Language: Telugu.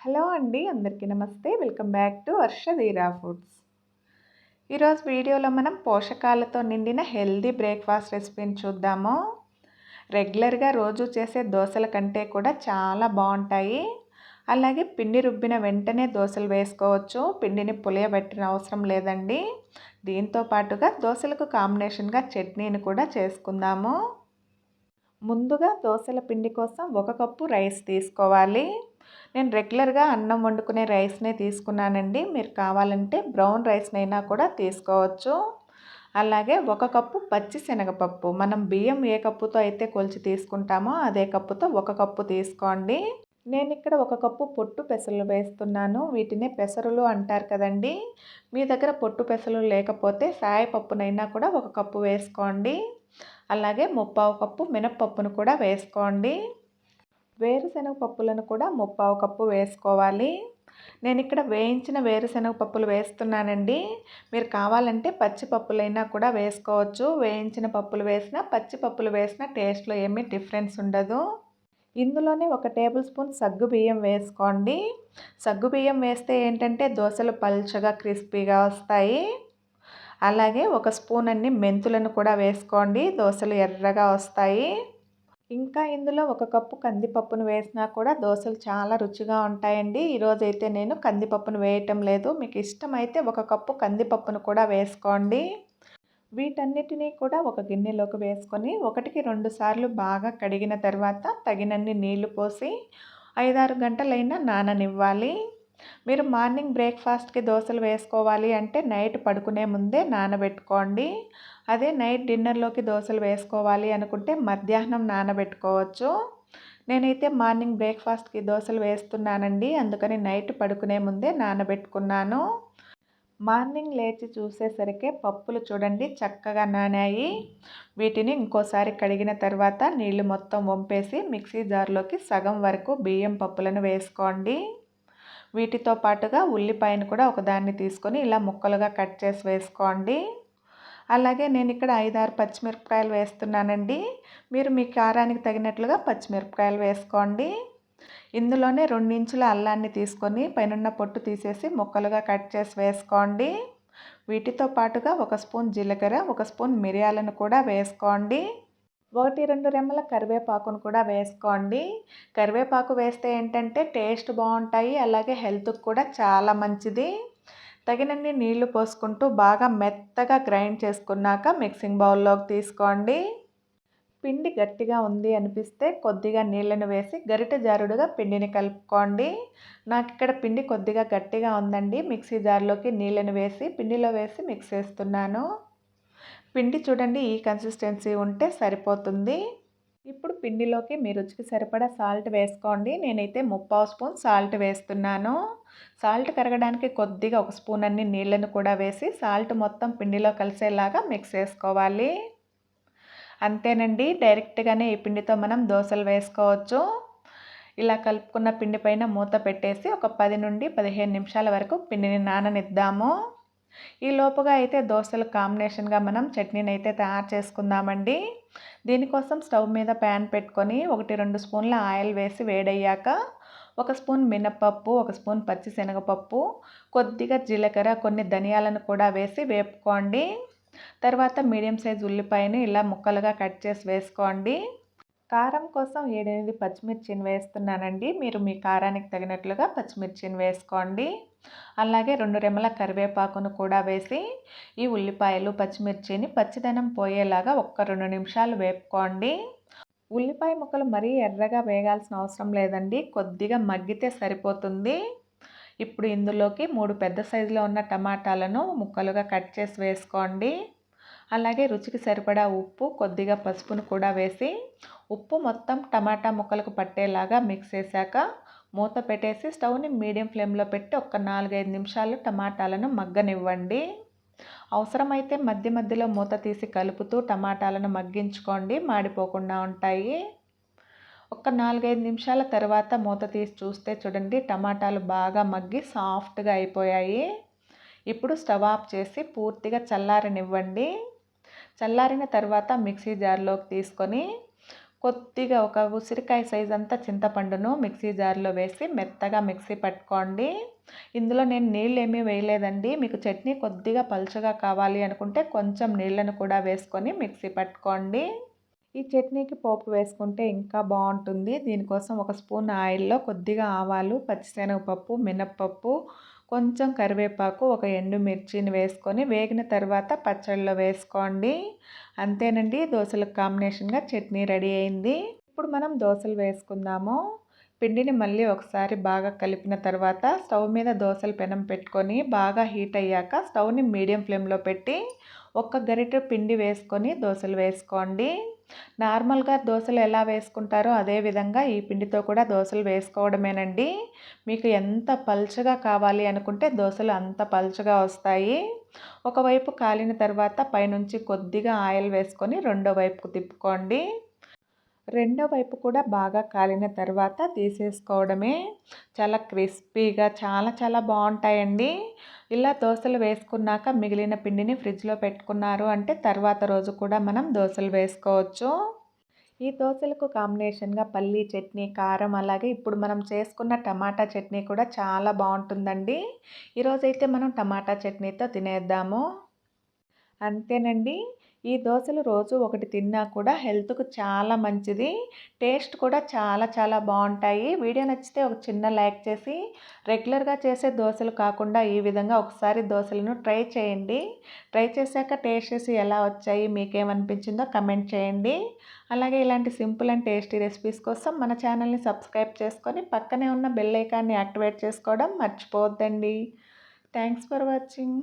హలో అండి అందరికీ నమస్తే. Welcome back to Harshadheera foods. ఈరోజు వీడియోలో మనం పోషకాలతో నిండిన హెల్దీ బ్రేక్ఫాస్ట్ రెసిపీని చూద్దాము. రెగ్యులర్గా రోజు చేసే దోశల కంటే కూడా చాలా బాగుంటాయి. అలాగే పిండి రుబ్బిన వెంటనే దోశలు వేసుకోవచ్చు. పిండిని పులియబెట్టిన అవసరం లేదండి. దీంతో పాటుగా దోశలకు కాంబినేషన్గా చట్నీని కూడా చేసుకుందాము. ముందుగా దోశల పిండి కోసం ఒక కప్పు రైస్ తీసుకోవాలి. నేను రెగ్యులర్గా అన్నం వండుకునే రైస్నే తీసుకున్నానండి. మీరు కావాలంటే బ్రౌన్ రైస్నైనా కూడా తీసుకోవచ్చు. అలాగే ఒక కప్పు పచ్చి శనగపప్పు. మనం బియ్యం ఏ కప్పుతో అయితే కొలిచి తీసుకుంటామో అదే కప్పుతో ఒక కప్పు తీసుకోండి. నేను ఇక్కడ ఒక కప్పు పొట్టు పెసలు వేస్తున్నాను. వీటిని పెసరులు అంటారు కదండి. మీ దగ్గర పొట్టు పెసలు లేకపోతే సాయపప్పునైనా కూడా ఒక కప్పు వేసుకోండి. అలాగే ముప్పావు కప్పు మినప్పప్పును కూడా వేసుకోండి. వేరుశనగ పప్పులను కూడా ముప్పావు కప్పు వేసుకోవాలి. నేను ఇక్కడ వేయించిన వేరుశనగ పప్పులు వేస్తున్నానండి. మీరు కావాలంటే పచ్చి పప్పులైనా కూడా వేసుకోవచ్చు. వేయించిన పప్పులు వేసినా పచ్చి పప్పులు వేసినా టేస్ట్లో ఏమీ డిఫరెన్స్ ఉండదు. ఇందులోనే ఒక టేబుల్ స్పూన్ సగ్గు బియ్యం వేసుకోండి. సగ్గు బియ్యం వేస్తే ఏంటంటే దోశలు పల్చగా క్రిస్పీగా వస్తాయి. అలాగే ఒక స్పూన్ అన్ని మెంతులను కూడా వేసుకోండి. దోశలు ఎర్రగా వస్తాయి. ఇంకా ఇందులో ఒక కప్పు కందిపప్పును వేసినా కూడా దోశలు చాలా రుచిగా ఉంటాయండి. ఈరోజు అయితే నేను కందిపప్పును వేయటం లేదు. మీకు ఇష్టమైతే ఒక కప్పు కందిపప్పును కూడా వేసుకోండి. వీటన్నిటినీ కూడా ఒక గిన్నెలోకి వేసుకొని ఒకటికి రెండు సార్లు బాగా కడిగిన తర్వాత తగినన్ని నీళ్ళు పోసి ఐదారు గంటలైనా నాననివ్వాలి. మీరు మార్నింగ్ బ్రేక్ఫాస్ట్కి దోశలు వేసుకోవాలి అంటే నైట్ పడుకునే ముందే నానబెట్టుకోండి. అదే నైట్ డిన్నర్లోకి దోశలు వేసుకోవాలి అనుకుంటే మధ్యాహ్నం నానబెట్టుకోవచ్చు. నేనైతే మార్నింగ్ బ్రేక్ఫాస్ట్కి దోశలు వేస్తున్నానండి. అందుకని నైట్ పడుకునే ముందే నానబెట్టుకున్నాను. మార్నింగ్ లేచి చూసేసరికి పప్పులు చూడండి చక్కగా నానాయి. వీటిని ఇంకోసారి కడిగిన తర్వాత నీళ్ళు మొత్తం వంపేసి మిక్సీ జార్లోకి సగం వరకు బియ్యం పప్పులను వేసుకోండి. వీటితో పాటుగా ఉల్లిపాయను కూడా ఒకదాన్ని తీసుకొని ఇలా ముక్కలుగా కట్ చేసి వేసుకోండి. అలాగే నేను ఇక్కడ ఐదారు పచ్చిమిరపకాయలు వేస్తున్నానండి. మీరు మీ కారానికి తగినట్లుగా పచ్చిమిరపకాయలు వేసుకోండి. ఇందులోనే రెండించుల అల్లాన్ని తీసుకొని పైనున్న పొట్టు తీసేసి ముక్కలుగా కట్ చేసి వేసుకోండి. వీటితో పాటుగా ఒక స్పూన్ జీలకర్ర ఒక స్పూన్ మిరియాలను కూడా వేసుకోండి. ఒకటి రెండు రెమ్మల కరివేపాకును కూడా వేసుకోండి. కరివేపాకు వేస్తే ఏంటంటే టేస్ట్ బాగుంటాయి. అలాగే హెల్త్కి కూడా చాలా మంచిది. తగినన్ని నీళ్ళు పోసుకుంటూ బాగా మెత్తగా గ్రైండ్ చేసుకున్నాక మిక్సింగ్ బౌల్లోకి తీసుకోండి. పిండి గట్టిగా ఉంది అనిపిస్తే కొద్దిగా నీళ్ళను వేసి గరిటె జారుడుగా పిండిని కలుపుకోండి. నాకు ఇక్కడ పిండి కొద్దిగా గట్టిగా ఉందండి. మిక్సీ జార్లోకి నీళ్ళను వేసి పిండిలో వేసి మిక్స్ చేస్తున్నాను. పిండి చూడండి ఈ కన్సిస్టెన్సీ ఉంటే సరిపోతుంది. ఇప్పుడు పిండిలోకి మీ రుచికి సరిపడా సాల్ట్ వేసుకోండి. నేనైతే ముప్పావు స్పూన్ సాల్ట్ వేస్తున్నాను. సాల్ట్ కరగడానికి కొద్దిగా ఒక స్పూన్ అన్ని నీళ్ళను కూడా వేసి సాల్ట్ మొత్తం పిండిలో కలిసేలాగా మిక్స్ చేసుకోవాలి. అంతేనండి డైరెక్ట్గానే ఈ పిండితో మనం దోశలు వేసుకోవచ్చు. ఇలా కలుపుకున్న పిండి పైన మూత పెట్టేసి ఒక పది నుండి పదిహేను నిమిషాల వరకు పిండిని నాననిద్దాము. ఈ లోపుగా అయితే దోశలు కాంబినేషన్గా మనం చట్నీని అయితే తయారు చేసుకుందామండి. దీనికోసం స్టవ్ మీద ప్యాన్ పెట్టుకొని ఒకటి రెండు స్పూన్ల ఆయిల్ వేసి వేడయ్యాక ఒక స్పూన్ మినప్పప్పు ఒక స్పూన్ పచ్చిశనగపప్పు కొద్దిగా జీలకర్ర కొన్ని ధనియాలను కూడా వేసి వేపుకోండి. తర్వాత మీడియం సైజ్ ఉల్లిపాయని ఇలా ముక్కలుగా కట్ చేసి వేసుకోండి. కారం కోసం ఏడెనిమిది పచ్చిమిర్చిని వేస్తున్నానండి. మీరు మీ కారానికి తగినట్లుగా పచ్చిమిర్చిని వేసుకోండి. అలాగే రెండు రెమ్మల కరివేపాకును కూడా వేసి ఈ ఉల్లిపాయలు పచ్చిమిర్చిని పచ్చిదనం పోయేలాగా ఒక్క రెండు నిమిషాలు వేపుకోండి. ఉల్లిపాయ ముక్కలు మరీ ఎర్రగా వేగాల్సిన అవసరం లేదండి. కొద్దిగా మగ్గితే సరిపోతుంది. ఇప్పుడు ఇందులోకి మూడు పెద్ద సైజులో ఉన్న టమాటాలను ముక్కలుగా కట్ చేసి వేసుకోండి. అలాగే రుచికి సరిపడా ఉప్పు కొద్దిగా పసుపును కూడా వేసి ఉప్పు మొత్తం టమాటా ముక్కలకు పట్టేలాగా మిక్స్ చేశాక మూత పెట్టేసి స్టవ్ని మీడియం ఫ్లేమ్లో పెట్టి ఒక నాలుగైదు నిమిషాలు టమాటాలను మగ్గనివ్వండి. అవసరమైతే మధ్య మధ్యలో మూత తీసి కలుపుతూ టమాటాలను మగ్గించుకోండి మాడిపోకుండా ఉంటాయి. ఒక నాలుగైదు నిమిషాల తర్వాత మూత తీసి చూస్తే చూడండి టమాటాలు బాగా మగ్గి సాఫ్ట్గా అయిపోయాయి. ఇప్పుడు స్టవ్ ఆఫ్ చేసి పూర్తిగా చల్లారనివ్వండి. చల్లారిన తర్వాత మిక్సీ జార్లోకి తీసుకొని కొద్దిగా ఒక ఉసిరికాయ సైజ్ అంతా చింతపండును మిక్సీ జార్లో వేసి మెత్తగా మిక్సీ పట్టుకోండి. ఇందులో నేను నీళ్ళు ఏమీ వేయలేదండి. మీకు చట్నీ కొద్దిగా పలుచగా కావాలి అనుకుంటే కొంచెం నీళ్ళను కూడా వేసుకొని మిక్సీ పట్టుకోండి. ఈ చట్నీకి పోపు వేసుకుంటే ఇంకా బాగుంటుంది. దీనికోసం ఒక స్పూన్ ఆయిల్లో కొద్దిగా ఆవాలు పచ్చిశనగపప్పు మినప్పప్పు కొంచెం కరివేపాకు ఒక ఎండుమిర్చిని వేసుకొని వేగిన తర్వాత పచ్చళ్ళలో వేసుకోండి. అంతేనండి దోశలకు కాంబినేషన్గా చట్నీ రెడీ అయింది. ఇప్పుడు మనం దోశలు వేసుకుందాము. పిండిని మళ్ళీ ఒకసారి బాగా కలిపిన తర్వాత స్టవ్ మీద దోశలు పెనం పెట్టుకొని బాగా హీట్ అయ్యాక స్టవ్ని మీడియం ఫ్లేమ్లో పెట్టి ఒక్క గరిట పిండి వేసుకొని దోశలు వేసుకోండి. నార్మల్గా దోశలు ఎలా వేసుకుంటారో అదే విధంగా ఈ పిండితో కూడా దోశలు వేసుకోవడమేనండి. మీకు ఎంత పల్చగా కావాలి అనుకుంటే దోశలు అంత పల్చగా వస్తాయి. ఒకవైపు కాలిన తర్వాత పైనుంచి కొద్దిగా ఆయిల్ వేసుకొని రెండో వైపుకు తిప్పుకోండి. రెండో వైపు కూడా బాగా కాలిన తర్వాత తీసేసుకోవడమే చాలా క్రిస్పీగా చాలా చాలా బాగుంటాయండి. ఇలా దోశలు వేసుకున్నాక మిగిలిన పిండిని ఫ్రిడ్జ్లో పెట్టుకున్నారు అంటే తర్వాత రోజు కూడా మనం దోశలు వేసుకోవచ్చు. ఈ దోశలకు కాంబినేషన్గా పల్లీ చట్నీ కారం అలాగే ఇప్పుడు మనం చేసుకున్న టమాటా చట్నీ కూడా చాలా బాగుంటుందండి. ఈరోజైతే మనం టమాటా చట్నీతో తినేద్దాము. అంతేనండి. ఈ దోశలు రోజు ఒకటి తిన్నా కూడా హెల్త్కు చాలా మంచిది. టేస్ట్ కూడా చాలా చాలా బాగుంటాయి. వీడియో నచ్చితే ఒక చిన్న లైక్ చేసి రెగ్యులర్గా చేసే దోశలు కాకుండా ఈ విధంగా ఒకసారి దోశలను ట్రై చేయండి. ట్రై చేశాక టేస్ట్ చేసి ఎలా వచ్చాయి మీకేమనిపించిందో కమెంట్ చేయండి. అలాగే ఇలాంటి సింపుల్ అండ్ టేస్టీ రెసిపీస్ కోసం మన ఛానల్ని సబ్స్క్రైబ్ చేసుకొని పక్కనే ఉన్న బెల్ ఐకాన్ని యాక్టివేట్ చేసుకోవడం మర్చిపోవద్దండి. Thanks for watching.